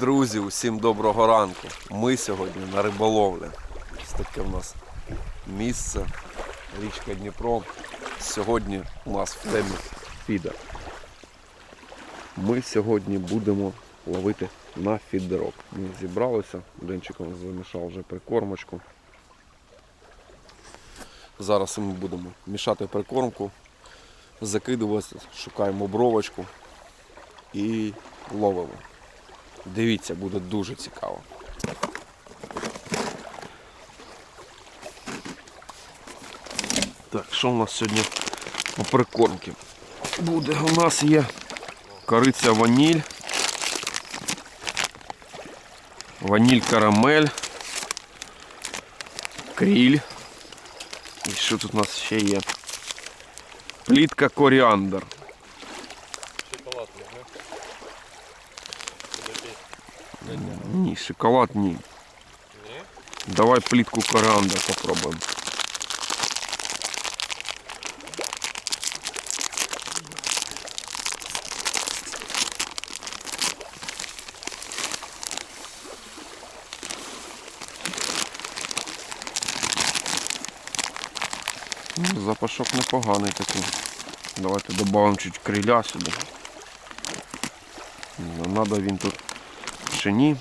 Друзі, усім доброго ранку. Ми сьогодні на риболовлі. Ось таке в нас місце, річка Дніпро. Сьогодні у нас в темі фідер. Ми сьогодні будемо ловити на фідерок. Ми зібралися, Денчиком замішав вже прикормочку. Зараз ми будемо мішати прикормку, закидувати, шукаємо бровочку і ловимо. Дивіться, буде дуже цікаво. Так, що у нас сьогодні по прикормці? Буде, у нас є кориця ваніль, ваніль карамель, кріль. І що тут у нас ще є? Плітка коріандр. Шоколад нужны? Ні, шоколад ні. Не? Давай плитку кориандра попробуем. Ну, Запашок непоганий такий. Давайте додамо чуть криля сюди. Не Надо він тут чи ні.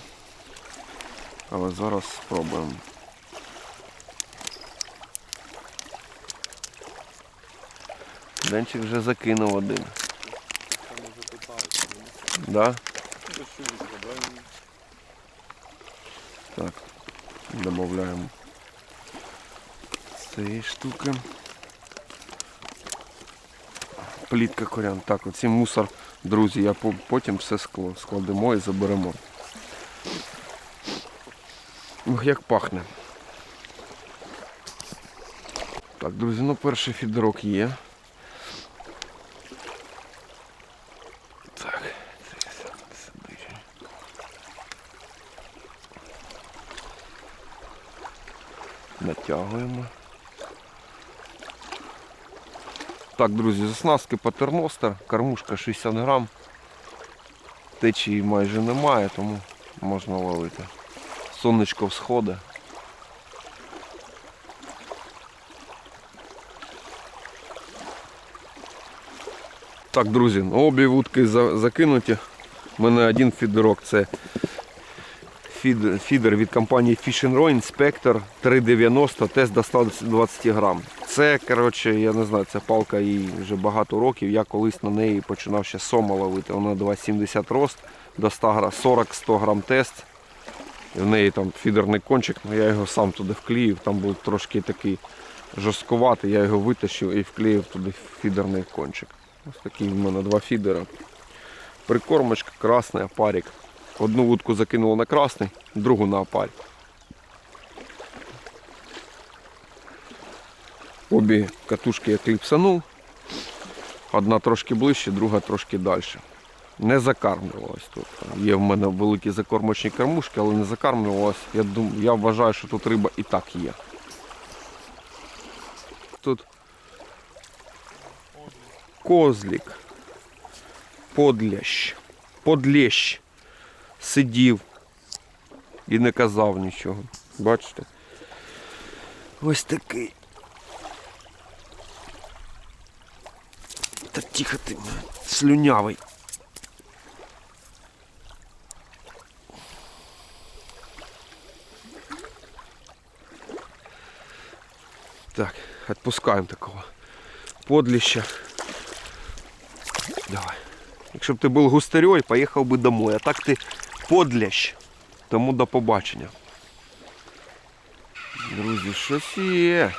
Але зараз спробуємо. Денчик вже закинув один. Да? Так. Додаємо цієї штуки. Плітка корян. Так, оці мусор, друзі, я потім все складемо і заберемо. Ух, як пахне. Так, друзі, ну перший фідерок є. Так, це сидить. Натягуємо. Так, друзі, з оснастки патерностер, кормушка 60 грам. Течії майже немає, тому можна ловити. Сонечко всходить. Так, друзі, обі вудки закинуті. У мене один фідерок це фідер від компанії Fish Row Inspector 390 тест до 120 грам. Це, коротше, я не знаю, це палка їй вже багато років. Я колись на неї починав ще сома ловити. Вона 2,70 рост до 100 грам, 40-100 грам тест. В неї там фідерний кончик, ну я його сам туди вклеїв, там був трошки такий жорсткуватий, я його витащив і вклеїв туди фідерний кончик. Ось такий в мене два фідера. Прикормочка, красний опарик. Одну вудку закинуло на красний, другу на опарь. Обі катушки я кліпсанув. Одна трошки ближче, друга трошки далі. Не закармлювалась тут. Є в мене великі закормочні кормушки, але не закармлювалась. Я, дум, я вважаю, що тут риба і так є. Тут козлік, подлящ, подлещ сидів і не казав нічого. Бачите? Ось такий. Та тихо ти, слюнявий. Так, відпускаємо такого подліща. Давай. Якщо б ти був густарьой, поїхав би домой. А так ти подлящ. Тому до побачення. Друзі, щось є.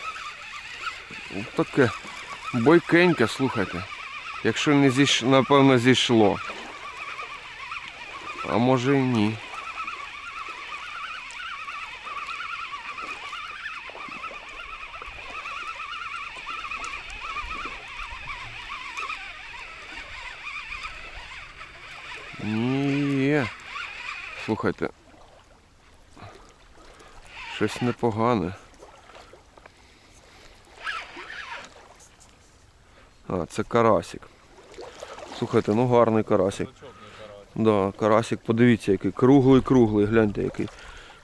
Ось таке бойкеньке, слухайте. Якщо не зійш... напевно зійшло. А може і. Ні. Слухайте. Щось непогане. А, це карасик. Слухайте, ну гарний карасик. Да, карасик, подивіться, який круглий, круглий, гляньте, який,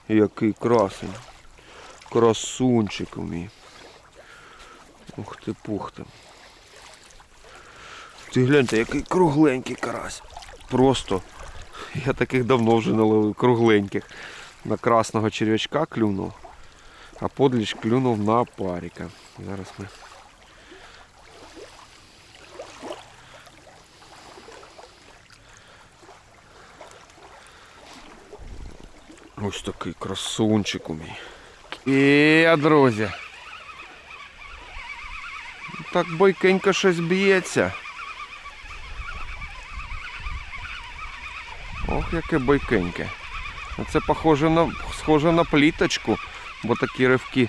який красень. Красунчик мій. Ух ти пух ти. Ти гляньте, який кругленький карась. Просто. Я таких давно вже не ловив, кругленьких. На красного черв'ячка клюнув, а подліч клюнув на паріка. Зараз ми. Ось такий красунчик у мій. І, друзі. Так бойкенько щось б'ється. Ох, яке бойкеньке. Це похоже на, схоже на пліточку, бо такі ривки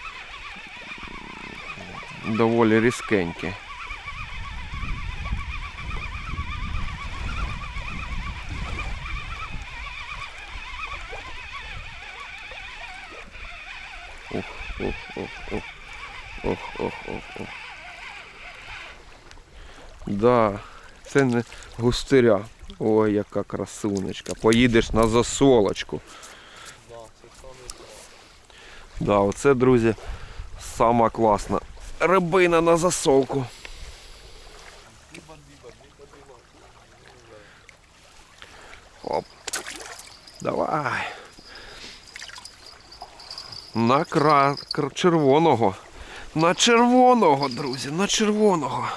доволі різкенькі. Ох, ох, ох, ох. Ох, ох, ох, ох. Да, це не густиря. Ой, яка красунечка. Поїдеш на засолочку. Да, оце, друзі, сама класна рибина на засолку. Оп. Давай. На кра... кр- червоного. На червоного, друзі, на червоного.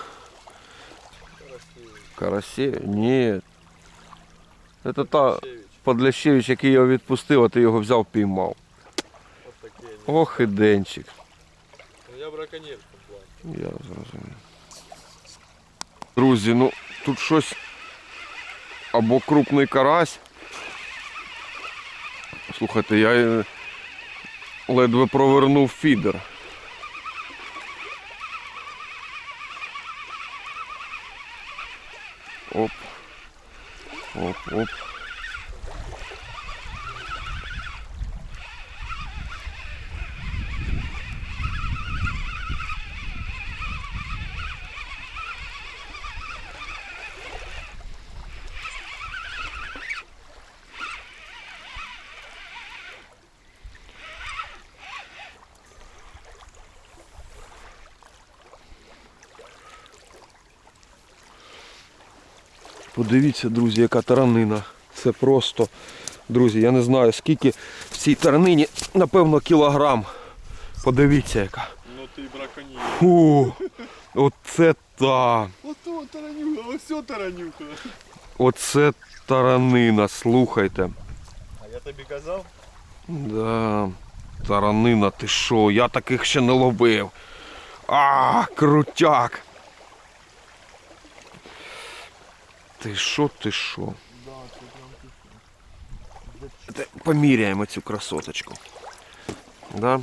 Карасі? Ні. Це та. Подлящевич, який його відпустив, а ти його взяв піймав. Ох і денчик. Ну, Я браконьєр. Я зрозумів. Друзі, ну тут щось або крупний карась. Слухайте, я е, ледве провернув фідер. Оп. Оп, оп. Подивіться, друзі, яка таранина. Це просто, друзі, я не знаю скільки в цій таранині, напевно, кілограм. Подивіться яка. Ну ти браконьєр. Фу, оце та. Ото таранюха, ось таранюха. Оце таранина, слухайте. А я тобі казав? Да, таранина, ти що? Я таких ще не ловив. А, крутяк. Ти що, ти що? Поміряємо цю красоточку. Да?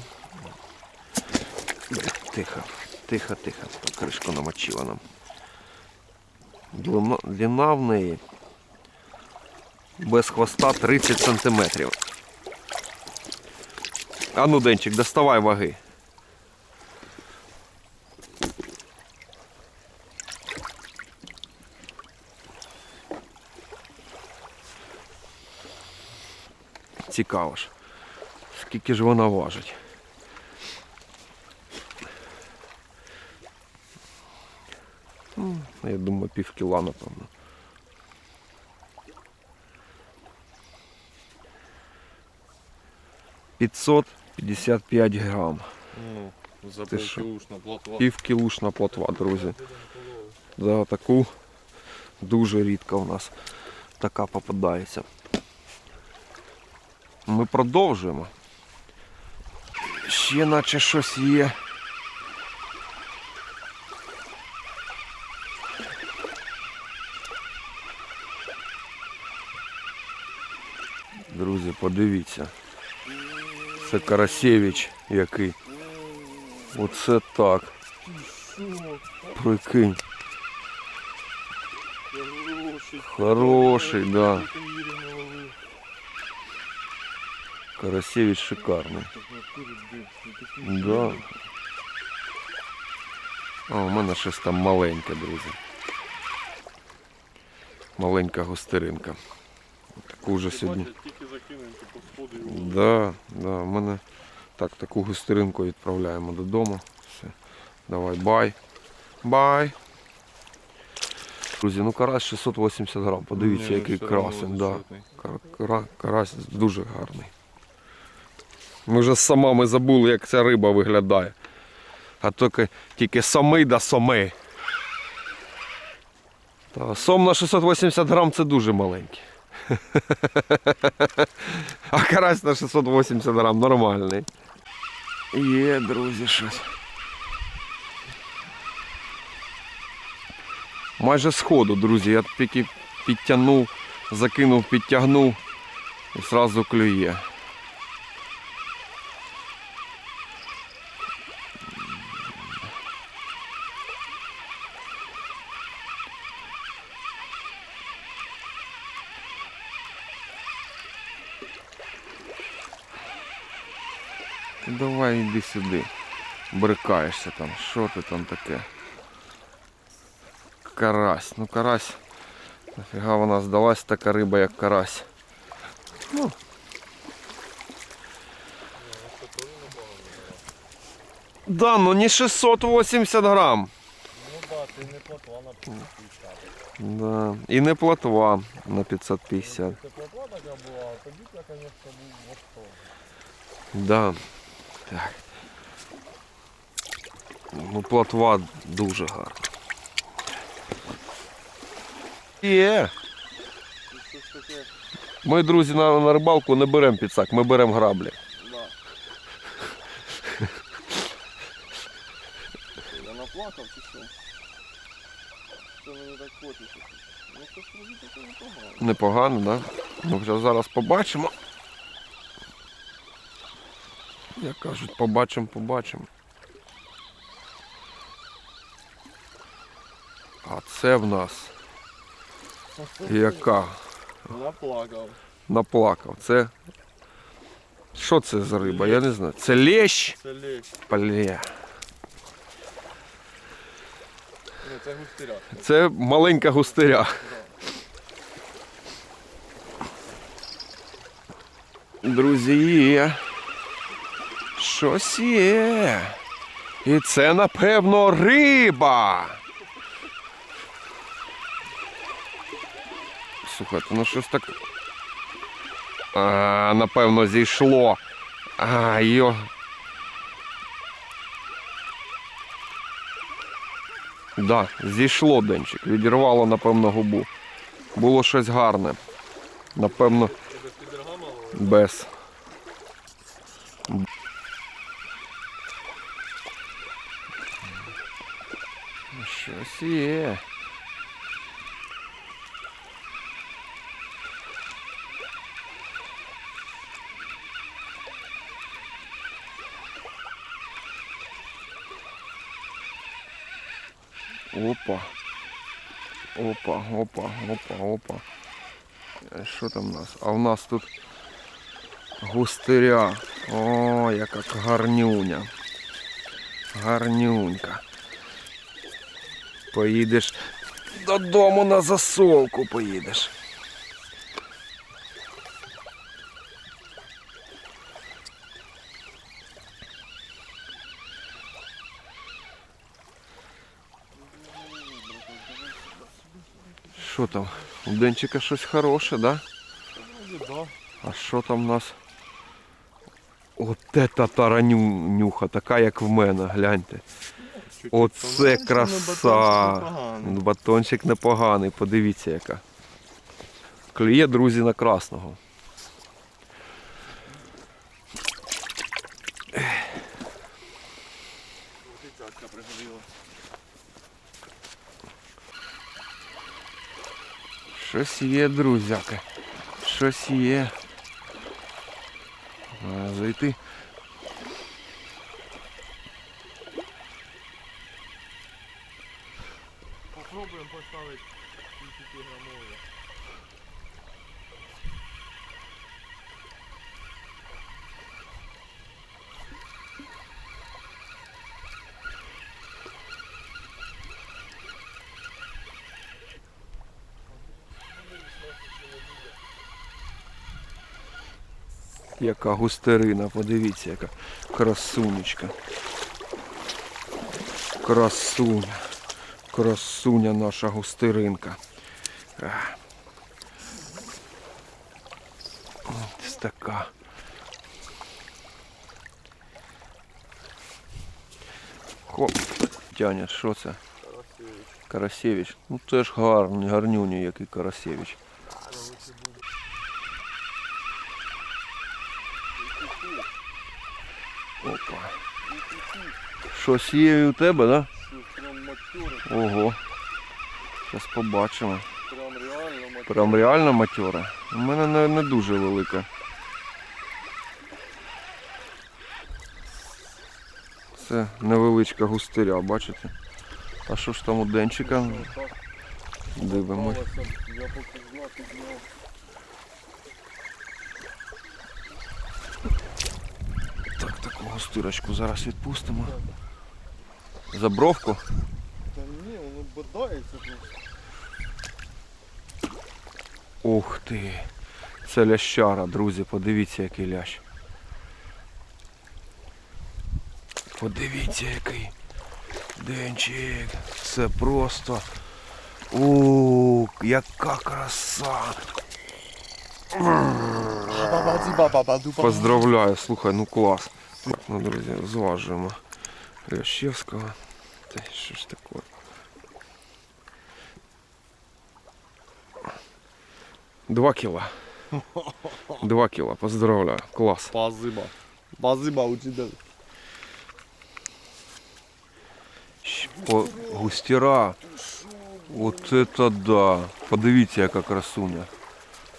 Тихо, тихо, тихо. Кришку намочила нам. Длина, длина в неї без хвоста 30 сантиметрів. А ну, Денчик, доставай ваги. Цікаво ж. Скільки ж вона важить? Ну, Я думаю, пів кіла, напевно. П'ятсот п'ятдесят п'ять грам. Ну, що? запилушна плотва. Пів кілушна плотва, друзі. За таку дуже рідко у нас така попадається. Ми продовжуємо. Ще наче щось є. Друзі, подивіться. Це Карасєвич який. Оце так. Прикинь. Хороший. Да. Карасевич шикарний. Ну Да. А у мене щось там маленьке, друзі. Маленька гостеринка. Таку вже сьогодні. Да, да, в мене так, таку густеринку відправляємо додому. Все. Давай, бай. Бай. Друзі, ну карась 680 грам. Подивіться, який все красень. Да. Кар- кара- Карась дуже гарний. Ми вже сама ми забули, як ця риба виглядає. А тільки, тільки соми да соми. Та, сом на 680 грам це дуже маленький. А карась на 680 грам нормальний. Є, друзі, щось. Майже сходу, друзі. Я тільки підтягнув, закинув, підтягнув і одразу клює. Ти Давай йди сюди. Брикаєшся там. Що ти там таке? Карась. Ну карась. Нафіга вона здалась така риба, як карась. Ну. Да, ну не 680 грам. Ну да, ти не платва на 550. Да. І не плотва на 550. Це платва така була, а тоді я, звісно, був в восторгі. Да. Так. Ну, плотва дуже гарна. Є. Ми, друзі, на, на рибалку не беремо підсак, ми беремо граблі. Я наплакав чи що? Що мені так хочеться? Ну це ж вроді таке непогано. Непогано, да? Ну, вже зараз побачимо. Як кажуть, побачимо, побачимо. А це в нас яка? Наплакав. Наплакав. Це. Що це за риба? Я не знаю. Це лещ? Це лещ. Бля. Це густиря. Це маленька густиря. Друзі. Щось є. І це, напевно, риба. Слухайте, ну щось так. А, напевно, зійшло. А, йо. Да, зійшло денчик. Відірвало, напевно, губу. Було щось гарне. Напевно, без Щось. Опа. Опа, опа, опа, опа. Що там у нас? А у нас тут густиря. О, яка гарнюня. Гарнюнька. Поїдеш додому на засолку поїдеш. Що там? У Денчика щось хороше, да? А що там у нас? От ета таранюха, така як в мене, гляньте. Оце краса. ну, батончик непоганий. Ну, Батончик непоганий, подивіться яка. Клює, друзі, на красного. Щось є, друзяки. Щось є. А, Зайти. Попробуємо поставити 50 грамові. Яка густерина, подивіться, яка красунечка. Красуня. Красуня наша густеринка. Ось така. Хоп. Тяня, що це? Карасевич. Ну теж гарний, гарнюні, який Карасевич. Опа. Щось є у тебе, да? Прям матюра, Ого. Зараз побачимо. прям реально. Матьора. У мене не, не дуже велика. Це невеличка густиря, бачите? А що ж там у денчика? Так, Дивимось. Так, таку густирочку зараз відпустимо. За бровку. Та ні, воно бодається просто. Ух ти. Це лящара, друзі, подивіться, який лящ. Подивіться, який денчик. Це просто. Ух, яка краса. Поздравляю, слухай, ну клас. Ну, друзі, зважуємо. Лящевського. Та що ж таке? Два кіла. Два кіла, поздравляю. Клас. Пазиба. Пазиба у тебе. Щ- По густіра. От это да. Подивіться, яка красуня.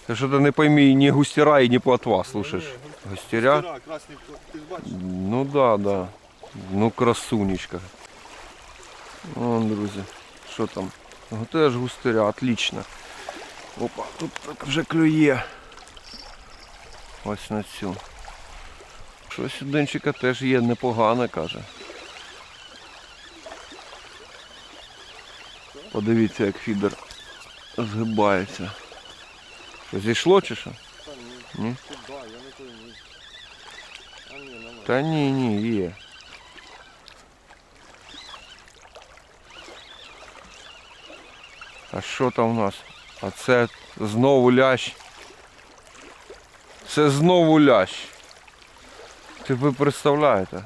Ти що ти не пойми, ні густіра і ні плотва, слушаєш. Густіря? красний, ти ж бачиш? Ну да, да. Ну красунечка. Вон, друзі. Що там? Ну, Теж густиря, отлично. Опа, тут так вже клює. Ось на цю. Щось у денчика теж є непогане, каже. Подивіться, як фідер згибається. Що, зійшло чи що? Та ні. Ні. Та ні, ні, є. А що там у нас? А це знову лящ. Це знову лящ. Ти ви представляєте?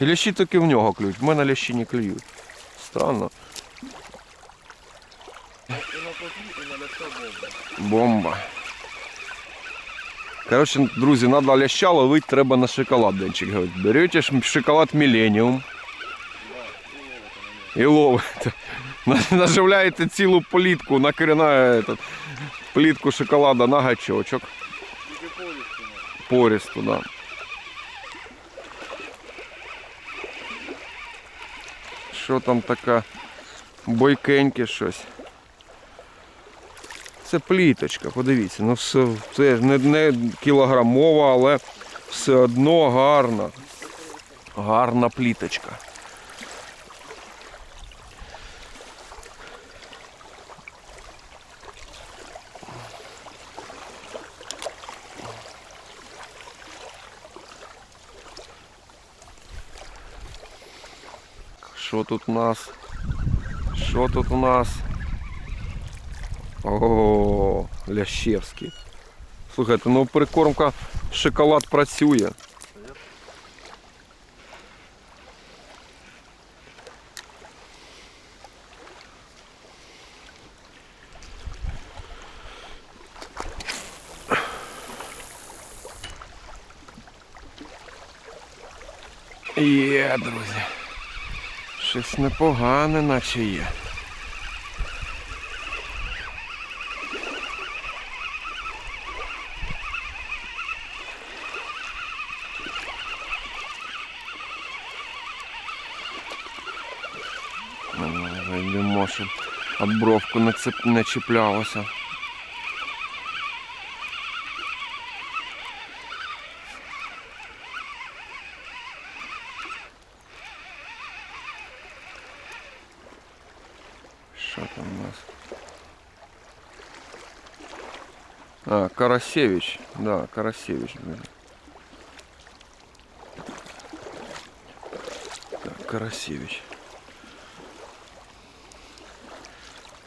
І лящі таки в нього клюють. В мене лящі не клюють. Странно. Бомба. Коротше, друзі, треба ляща ловити треба на шоколад, Денчик говорить. Берете шоколад Millennium і ловите. На- Наживляєте цілу плітку, накринаєте плітку шоколада на гачочок. Порісту, да. Що там таке бойкеньке щось. Це пліточка, подивіться, ну все це не, не кілограмова, але все одно гарна. Гарна пліточка. Що тут у нас? Що тут у нас? О, Лящевський. Слухайте, ну прикормка шоколад працює. Є, друзі. Щось непогане, наче є. Йдемо, щоб об бровку не, цеп... не чіплялося. Нас? А, Карасевич. Да, Карасевич. блин. Так, Карасевич.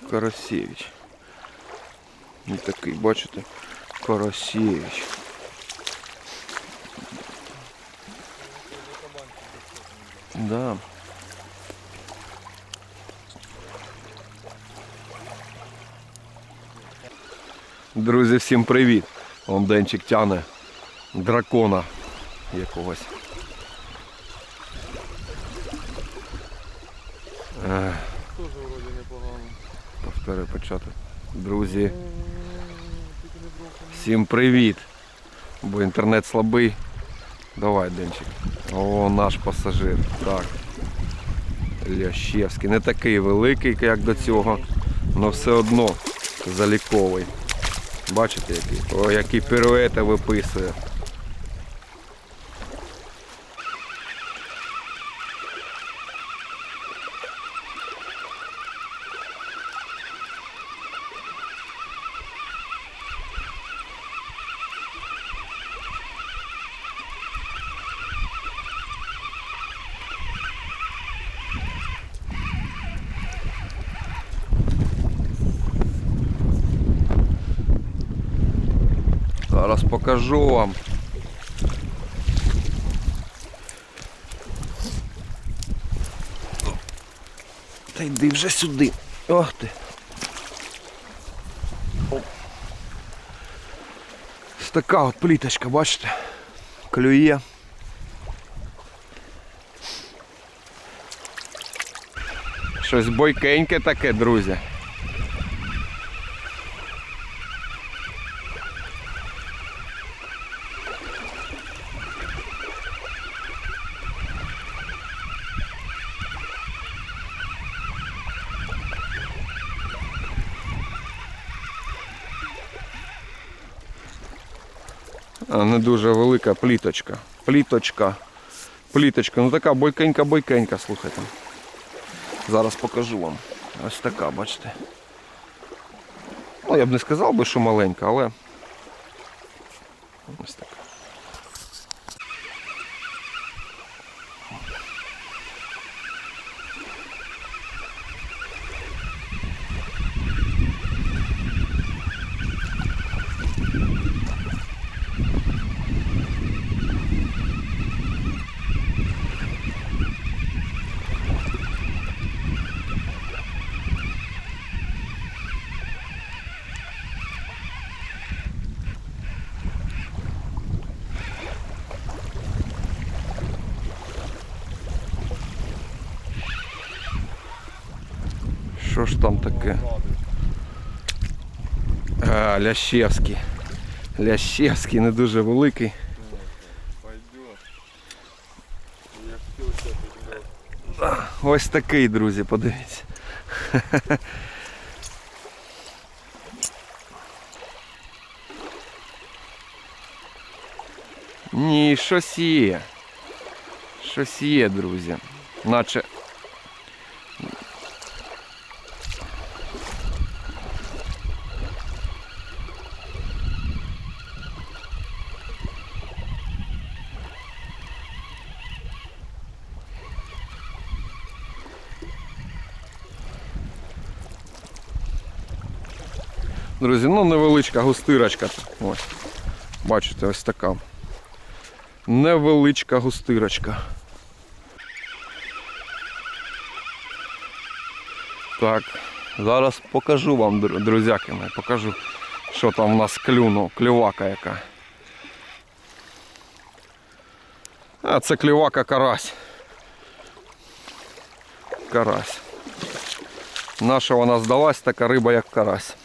Карасевич. Не такий, бачите? Карасевич. Да. Друзі, всім привіт! Вон Денчик тяне дракона якогось. Тоже вроді непогано. повтори початок. Друзі, всім привіт! Бо інтернет слабий. Давай, Денчик. О, наш пасажир. Так. Лящевський. Не такий великий, як до цього, але все одно заліковий. Бачите, які? О, які піруети виписує. Зараз покажу вам. Та йди вже сюди. Ох ти. Така от пліточка, бачите? Клює. Щось бойкеньке таке, друзі. Не дуже велика пліточка. Пліточка. Пліточка. Ну така бойкенька-бойкенька, слухайте. Зараз покажу вам. Ось така, бачите. Ну, я б не сказав би, що маленька, але. там таке? А, Лящевський. Лящевський не дуже великий. Пойдет. Я хотів ще підняти. Ось такий, друзі, подивіться. Ні, щось є. Щось є, друзі. Наче. Друзі, ну невеличка густирочка. Ось. Бачите, ось така. Невеличка густирочка. Так, зараз покажу вам, друзяки мої, покажу, що там у нас клюнув, клювака яка. А це клювака карась. Карась. Наша вона здалась, така риба, як карась.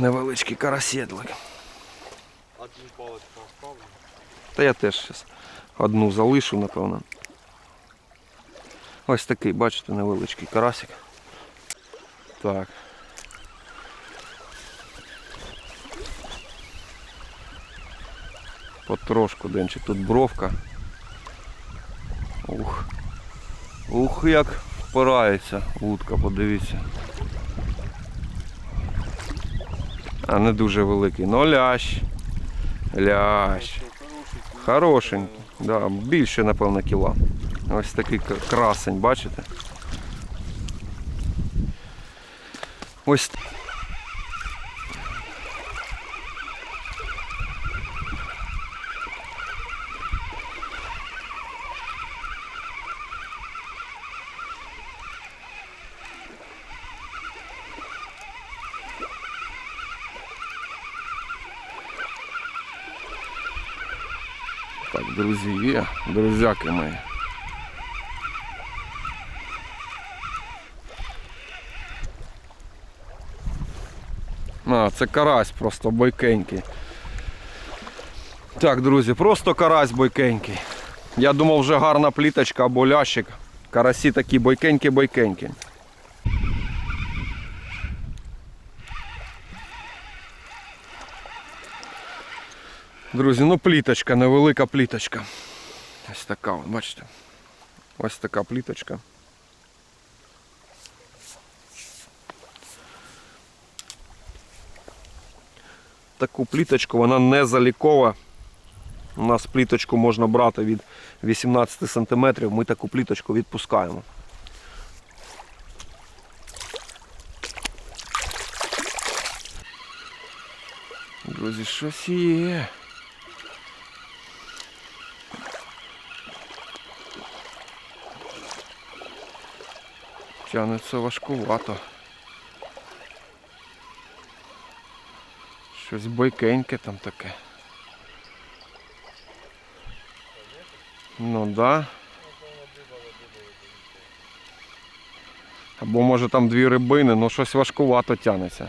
Невеличкий карасєдлик. Та я теж зараз одну залишу, напевно. Ось такий, бачите, невеличкий карасик. Так. Потрошку денчик тут бровка. Ух. Ух, як впирається вудка, подивіться. А не дуже великий. Ну лящ. Лящ. Хорошенький. Да, більше, напевно, кіла. Ось такий красень, бачите? Ось. Так, друзі, друзяки мої. А, це карась просто бойкенький. Так, друзі, просто карась бойкенький. Я думав, вже гарна пліточка або лящик. Карасі такі бойкенькі-бойкенькі. Друзі, ну пліточка, невелика пліточка. Ось така, бачите. Ось така пліточка. Таку пліточку, вона не залікова. У нас пліточку можна брати від 18 см, ми таку пліточку відпускаємо. Друзі, щось є. Тягнеться важкувато. Щось бойкеньке там таке. Ну да. Або може там дві рибини, ну щось важкувато тягнеться.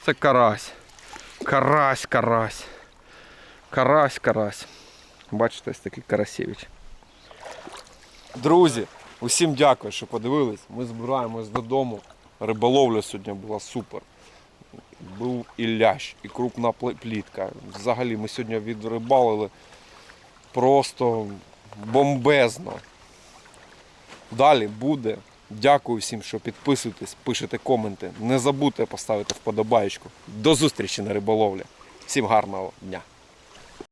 Це карась. Карась, карась. Карась, карась. Бачите, ось такий карасєвич. Друзі, усім дякую, що подивились. Ми збираємось додому. Риболовля сьогодні була супер. Був і лящ, і крупна плітка. Взагалі ми сьогодні відрибалили просто бомбезно. Далі буде. Дякую всім, що підписуєтесь, пишете коменти. Не забудьте поставити вподобаєчку. До зустрічі на риболовлі. Всім гарного дня!